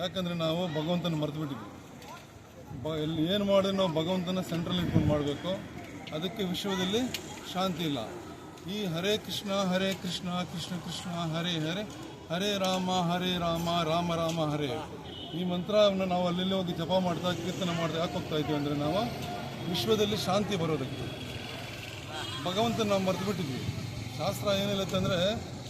ಯಾಕಂದ್ರೆ ನಾವು ಭಗವಂತನ ಮರೆತು ಬಿಟ್ಟಿದ್ವಿ ಬ, ಎಲ್ಲಿ ಏನು ಮಾಡಿದ್ರೆ ನಾವು ಭಗವಂತನ ಸೆಂಟ್ರಲ್ ಇಟ್ಕೊಂಡು ಮಾಡಬೇಕು. ಅದಕ್ಕೆ ವಿಶ್ವದಲ್ಲಿ ಶಾಂತಿ ಇಲ್ಲ. ಈ ಹರೇ ಕೃಷ್ಣ ಹರೇ ಕೃಷ್ಣ ಕೃಷ್ಣ ಕೃಷ್ಣ, ಹರೇ ಹರೇ ಹರೇ ರಾಮ ಹರೇ ರಾಮ ರಾಮ ರಾಮ, ಹರೇ. ಈ ಮಂತ್ರವನ್ನು ನಾವು ಅಲ್ಲೆಲ್ಲಿ ಹೋಗಿ ಜಪ ಮಾಡ್ತಾ, ಕೀರ್ತನೆ ಮಾಡ್ತಾ ಯಾಕೆ ಹೋಗ್ತಾ ಇದ್ದೀವಿ ಅಂದರೆ ನಾವು ವಿಶ್ವದಲ್ಲಿ ಶಾಂತಿ ಬರೋದಕ್ಕೆ. ಭಗವಂತನ ನಾವು ಮರೆತು ಬಿಟ್ಟಿದ್ವಿ ಶಾಸ್ತ್ರ ಏನಿಲ್ಲತ್ತಂದರೆ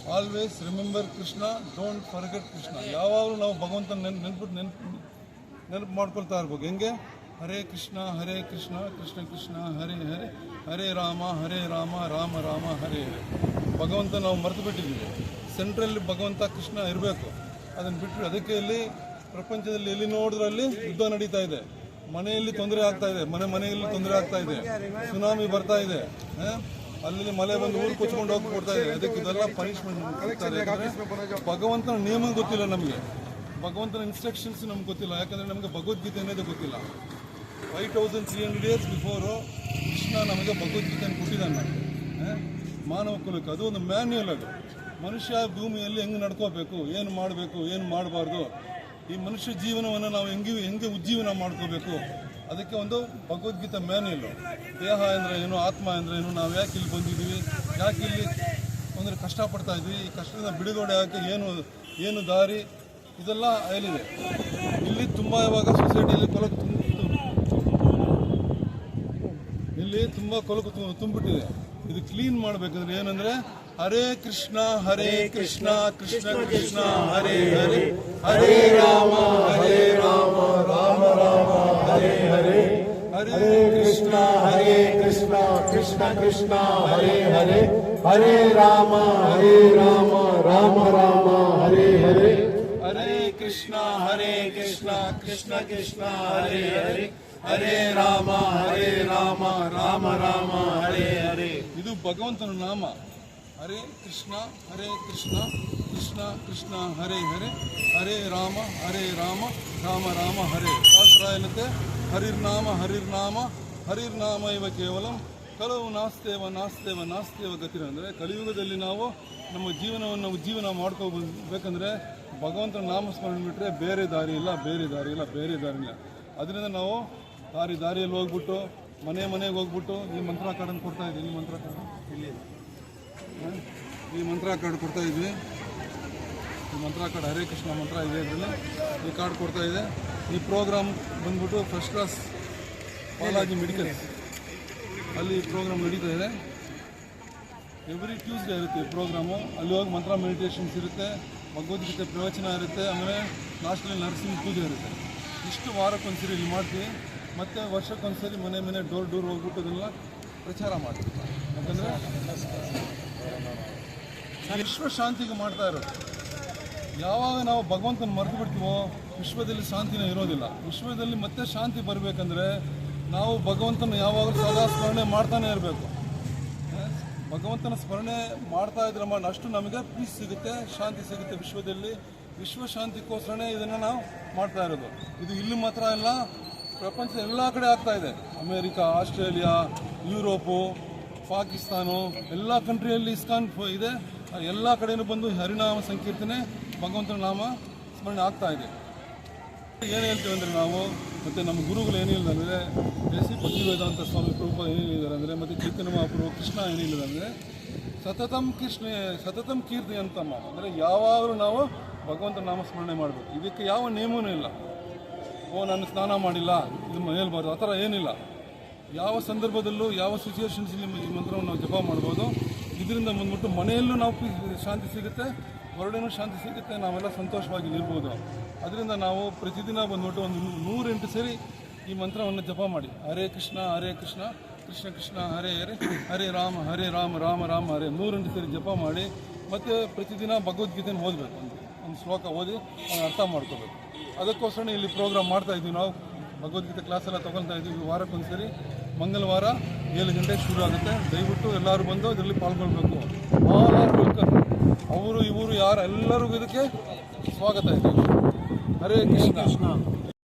always remember Krishna don't forget Krishna ಯಾವಾಗಲೂ ನಾವು ಭಗವಂತನ ನೆನ್ ನೆನ್ಪಿಟ್ಟು ನೆನ್ಪು ನೆನಪು ಮಾಡ್ಕೊಳ್ತಾ ಇರ್ಬೋದು ಹೆಂಗೆ? ಹರೇ ಕೃಷ್ಣ ಹರೇ ಕೃಷ್ಣ ಕೃಷ್ಣ ಕೃಷ್ಣ ಹರೇ ಹರೇ ಹರೇ ರಾಮ ಹರೇ ರಾಮ ರಾಮ ರಾಮ ಹರೇ ಹರೇ. ಭಗವಂತ ನಾವು ಮರೆತು ಬಿಟ್ಟಿದ್ದೀವಿ. ಸೆಂಟ್ರಲ್ಲಿ ಭಗವಂತ ಕೃಷ್ಣ ಇರಬೇಕು. ಅದನ್ನು ಬಿಟ್ಟು ಅದಕ್ಕೆ ಇಲ್ಲಿ ಪ್ರಪಂಚದಲ್ಲಿ ಎಲ್ಲಿ ನೋಡಿದ್ರಲ್ಲಿ ಯುದ್ಧ ನಡೀತಾ ಇದೆ. ಮನೆಯಲ್ಲಿ ತೊಂದರೆ ಆಗ್ತಾ ಇದೆ. ಮನೆ ಮನೆಯಲ್ಲಿ ತೊಂದರೆ ಆಗ್ತಾ ಇದೆ. ಸುನಾಮಿ ಬರ್ತಾ ಇದೆ? ಅಲ್ಲಿ ಮಳೆ ಬಂದು ಊರು ಕುಚ್ಕೊಂಡು ಹೋಗಿ ಕೊಡ್ತಾ ಇದೆ ಅದಕ್ಕೆ ಇದೆಲ್ಲ ಪನಿಷ್ಮೆಂಟ್ ಭಗವಂತನ ನಿಯಮ ಗೊತ್ತಿಲ್ಲ ನಮಗೆ. ಭಗವಂತನ ಇನ್ಸ್ಟ್ರಕ್ಷನ್ಸ್ ನಮ್ಗೆ ಗೊತ್ತಿಲ್ಲ. ಯಾಕಂದರೆ ನಮಗೆ ಭಗವದ್ಗೀತೆ ಅನ್ನೋದೇ ಗೊತ್ತಿಲ್ಲ. Five thousand three hundred years before Krishna ನಮಗೆ ಭಗವದ್ಗೀತೆಯನ್ನು ಕೊಟ್ಟಿದ್ದಾನೆ ನಮಗೆ. ಮಾನವ ಕುಲಕ್ಕೆ. ಅದು ಒಂದು ಮ್ಯಾನ್ಯಲ್ ಅದು. ಮನುಷ್ಯ ಭೂಮಿಯಲ್ಲಿ ಹೆಂಗೆ ನಡ್ಕೋಬೇಕು ಏನು ಮಾಡಬೇಕು ಏನು ಮಾಡಬಾರ್ದು. ಈ ಮನುಷ್ಯ ಜೀವನವನ್ನು ನಾವು ಹೆಂಗೆ ಹೆಂಗೆ ಉಜ್ಜೀವನ ಮಾಡ್ಕೋಬೇಕು? ಅದಕ್ಕೆ ಒಂದು ಭಗವದ್ಗೀತೆ ಇಲ್ಲ. ದೇಹ ಅಂದರೆ ಏನು, ಆತ್ಮ ಅಂದರೆ ಏನು, ನಾವು ಯಾಕೆ ಇಲ್ಲಿ ಬಂದಿದ್ದೀವಿ? ಯಾಕೆ ಇಲ್ಲಿ ಅಂದರೆ ಕಷ್ಟಪಡ್ತಾ ಇದ್ವಿ? ಈ ಕಷ್ಟದಿಂದ ಬಿಡುಗಡೆ ಯಾಕೆ ಏನು ಏನು ದಾರಿ? ಇದೆಲ್ಲ ಅಲ್ಲಿದೆ ಇಲ್ಲಿ ತುಂಬ ಇವಾಗ ಸೊಸೈಟಿಯಲ್ಲಿ ಕೊಲಕು ಇಲ್ಲಿ ತುಂಬ ಕೊಲಕು ತುಂಬಿಟ್ಟಿದೆ. ಇದು ಕ್ಲೀನ್ ಮಾಡಬೇಕಂದ್ರೆ ಏನಂದ್ರೆ ಹರೇ ಕೃಷ್ಣ ಹರೇ ಕೃಷ್ಣ ಕೃಷ್ಣ ಕೃಷ್ಣ ಹರೇ ಹರೇ ಹರೇ ರಾಮ ಹರೇ ರಾಮ ರಾಮ ರಾಮ ಹರೇ ಹರೇ ಹರೇ ಕೃಷ್ಣ ಹರೇ ಕೃಷ್ಣ ಕೃಷ್ಣ ಕೃಷ್ಣ ಹರೇ ಹರೇ ಹರೇ ರಾಮ ಹರೇ ರಾಮ ರಾಮ ರಾಮ ಹರೇ ಹರೇ ಹರೇ ಕೃಷ್ಣ ಹರೇ ಕೃಷ್ಣ ಕೃಷ್ಣ ಕೃಷ್ಣ ಹರೇ ಹರೇ ಹರೇ ರಾಮ ಹರೇ ರಾಮ ರಾಮ ರಾಮ ಹರೇ ಹರೇ ಇದು ಭಗವಂತನ ನಾಮ. ಹರೇ ಕೃಷ್ಣ ಹರೇ ಕೃಷ್ಣ ಕೃಷ್ಣ ಕೃಷ್ಣ, ಹರೇ ಹರೇ ಹರೇ ರಾಮ ಹರೇ ರಾಮ ರಾಮ ರಾಮ, ಹರೇ. ಶಾಸ್ತ್ರ ನಾಮ ಹರಿರ್ನಾಮ ಹರಿರ್ನಾಮ ಹರಿರ್ನಾಮ ಇವ ಕೇವಲಂ ಕಲವು ನಾಸ್ತೇವ ನಾಸ್ತೇವ ನಾಸ್ತೇವ ಗತಿರ. ಅಂದರೆ ಕಲಿಯುಗದಲ್ಲಿ ನಾವು ನಮ್ಮ ಜೀವನವನ್ನು ಜೀವನ ಮಾಡ್ಕೋಬೇಕಂದ್ರೆ ಭಗವಂತನ ನಾಮಸ್ಮರಣೆ ಬಿಟ್ಟರೆ ಬೇರೆ ದಾರಿ ಇಲ್ಲ, ಬೇರೆ ದಾರಿ ಇಲ್ಲ, ಬೇರೆ ದಾರಿ ಇಲ್ಲ. ಅದರಿಂದ ನಾವು ದಾರಿ, ದಾರಿಯಲ್ಲಿ ಹೋಗ್ಬಿಟ್ಟು, ಮನೆ ಮನೆಗೆ ಹೋಗ್ಬಿಟ್ಟು, ಈ ಮಂತ್ರ ಕಾರ್ಡನ್ನು ಕೊಡ್ತಾ ಇದ್ದೀನಿ ಈ ಮಂತ್ರ ಕಾರ್ಡ್ ಇಲ್ಲಿ? ಈ ಮಂತ್ರ ಕಾರ್ಡ್ ಕೊಡ್ತಾ ಇದ್ವಿ. ಈ ಮಂತ್ರ ಕಾರ್ಡ್ ಹರೇ ಕೃಷ್ಣ ಮಂತ್ರ ಇದೆ ಇದರಲ್ಲಿ. ಈ ಕಾರ್ಡ್ ಕೊಡ್ತಾ ಇದೆ. ಈ ಪ್ರೋಗ್ರಾಮ್ ಬಂದ್ಬಿಟ್ಟು ಫಸ್ಟ್ ಕ್ಲಾಸ್ ಬಾಲಾಜಿ ಮೆಡಿಕಲ್ ಅಲ್ಲಿ ಪ್ರೋಗ್ರಾಮ್ ನಡೀತಾ ಇದೆ. ಎವ್ರಿ ಟ್ಯೂಸ್ಡೇ ಇರುತ್ತೆ ಈ ಪ್ರೋಗ್ರಾಮು ಅಲ್ಲಿ ಹೋಗಿ ಮಂತ್ರ ಮೆಡಿಟೇಷನ್ಸ್ ಇರುತ್ತೆ, ಭಗವದ್ಗೀತೆ ಪ್ರವಚನ ಇರುತ್ತೆ, ಆಮೇಲೆ ಲಾಸ್ಟಲ್ಲಿ ನರ್ಸಿಂಗ್ ಪೂಜೆ ಇರುತ್ತೆ. ಇಷ್ಟು ವಾರಕ್ಕೊಂದ್ಸರಿ ಇಲ್ಲಿ ಮಾಡ್ತೀವಿ. ಮತ್ತು ವರ್ಷಕ್ಕೊಂದ್ಸರಿ ಮನೆ ಮನೆ ಡೋರ್ ಡೋರ್ ಹೋಗ್ಬಿಟ್ಟು ಅದನ್ನೆಲ್ಲ ಪ್ರಚಾರ ಮಾಡ್ತೀವಿ. ಯಾಕಂದರೆ ವಿಶ್ವ ಶಾಂತಿಗೆ ಮಾಡ್ತಾ ಇರೋದು. ಯಾವಾಗ ನಾವು ಭಗವಂತನ ಮರೆತು ಬಿಡ್ತೀವೋ, ವಿಶ್ವದಲ್ಲಿ ಶಾಂತಿನ ಇರೋದಿಲ್ಲ. ವಿಶ್ವದಲ್ಲಿ ಮತ್ತೆ ಶಾಂತಿ ಬರಬೇಕಂದ್ರೆ ನಾವು ಭಗವಂತನ ಯಾವಾಗಲೂ ಸದಾ ಸ್ಮರಣೆ ಮಾಡ್ತಾನೆ ಇರಬೇಕು. ಭಗವಂತನ ಸ್ಮರಣೆ ಮಾಡ್ತಾ ಇದ್ರೆ ಮಾಡಿ ಅಷ್ಟು ನಮಗೆ ಪೀಸ್ ಸಿಗುತ್ತೆ, ಶಾಂತಿ ಸಿಗುತ್ತೆ ವಿಶ್ವದಲ್ಲಿ. ವಿಶ್ವ ಶಾಂತಿಗೋಸ್ಕರನೇ ಇದನ್ನು ನಾವು ಮಾಡ್ತಾ ಇರೋದು. ಇದು ಇಲ್ಲಿ ಮಾತ್ರ ಅಲ್ಲ ಪ್ರಪಂಚ ಎಲ್ಲ ಕಡೆ ಆಗ್ತಾ ಇದೆ. ಅಮೇರಿಕಾ, ಆಸ್ಟ್ರೇಲಿಯಾ, ಯುರೋಪು, ಪಾಕಿಸ್ತಾನು, ಎಲ್ಲ ಕಂಟ್ರಿಯಲ್ಲಿ ಇಸ್ಕಾನ್ ಇದೆ. ಎಲ್ಲ ಕಡೆಯೂ ಬಂದು ಹರಿನಾಮ ಸಂಕೀರ್ತನೆ, ಭಗವಂತನ ನಾಮ ಸ್ಮರಣೆ ಆಗ್ತಾ ಇದೆ. ಏನು ಹೇಳ್ತೀವಿ ಅಂದರೆ ನಾವು, ಮತ್ತು ನಮ್ಮ ಗುರುಗಳು ಏನು ಅಂದರೆ ಎಸ್ ಸಿ ಭಕ್ತಿ ವೇದಾಂತ ಸ್ವಾಮಿ ಪ್ರಭು ಏನು ಹೇಳಿದ್ದಾರೆ ಅಂದರೆ, ಮತ್ತು ಚೈತನ್ಯ ಮಹಾಪ್ರಭು ಕೃಷ್ಣ ಏನಿಲ್ಲ ಅಂದರೆ, ಸತತಂ ಕೃಷ್ಣ, ಸತತಂ ಕೀರ್ತಿ ಅಂತಮ್ಮ ಅಂದರೆ ಯಾವಾಗಲೂ ನಾವು ಭಗವಂತನ ನಾಮ ಸ್ಮರಣೆ ಮಾಡಬೇಕು. ಇದಕ್ಕೆ ಯಾವ ನಿಯಮವೂ ಇಲ್ಲ. ಓ, ನಾನು ಸ್ನಾನ ಮಾಡಿಲ್ಲ, ಇದು ಹೇಳ್ಬಾರ್ದು, ಆ ಥರ ಏನಿಲ್ಲ. ಯಾವ ಸಂದರ್ಭದಲ್ಲೂ, ಯಾವ ಸಿಚುವೇಶನ್ಸಲ್ಲಿ ಈ ಮಂತ್ರವನ್ನು ನಾವು ಜಪ ಮಾಡ್ಬೋದು ಇದರಿಂದ ಬಂದ್ಬಿಟ್ಟು ಮನೆಯಲ್ಲೂ ನಾವು ಶಾಂತಿ ಸಿಗುತ್ತೆ, ಹೊರಡೇನೂ ಶಾಂತಿ ಸಿಗುತ್ತೆ, ನಾವೆಲ್ಲ ಸಂತೋಷವಾಗಿ ಇರ್ಬೋದು ಅದರಿಂದ ನಾವು ಪ್ರತಿದಿನ ಬಂದ್ಬಿಟ್ಟು ಒಂದು ನೂರೆಂಟು ಸರಿ ಈ ಮಂತ್ರವನ್ನು ಜಪ ಮಾಡಿ. ಹರೇ ಕೃಷ್ಣ ಹರೇ ಕೃಷ್ಣ ಕೃಷ್ಣ ಕೃಷ್ಣ, ಹರೇ ಹರೇ ಹರೇ ರಾಮ ಹರೇ ರಾಮ ರಾಮ ರಾಮ, ಹರೇ ನೂರೆಂಟು ಸರಿ ಜಪ ಮಾಡಿ, ಮತ್ತು ಪ್ರತಿದಿನ ಭಗವದ್ಗೀತೆನ ಓದಬೇಕು. ಒಂದು ಒಂದು ಶ್ಲೋಕ ಓದಿ ಅರ್ಥ ಮಾಡ್ಕೋಬೇಕು. ಅದಕ್ಕೋಸ್ಕರ ಇಲ್ಲಿ ಪ್ರೋಗ್ರಾಮ್ ಮಾಡ್ತಾ ಇದ್ದೀವಿ ನಾವು. ಭಗವದ್ಗೀತೆ ಕ್ಲಾಸ್ ಎಲ್ಲ ತೊಗೊಳ್ತಾ ಇದ್ದೀವಿ ವಾರಕ್ಕೊಂದ್ಸರಿ ಮಂಗಳವಾರ ಏಳು ಗಂಟೆಗೆ ಶುರು ಆಗುತ್ತೆ. ದಯವಿಟ್ಟು ಎಲ್ಲರೂ ಬಂದು ಇದರಲ್ಲಿ ಪಾಲ್ಗೊಳ್ಬೇಕು. ಆಲ್ ಆರ್ ವೆಲ್ಕಮ್ ಅವರು, ಇವರು ಯಾರು ಎಲ್ಲರಿಗೂ ಇದಕ್ಕೆ ಸ್ವಾಗತ ಇದೆ. ಹರೇ ಕೃಷ್ಣ.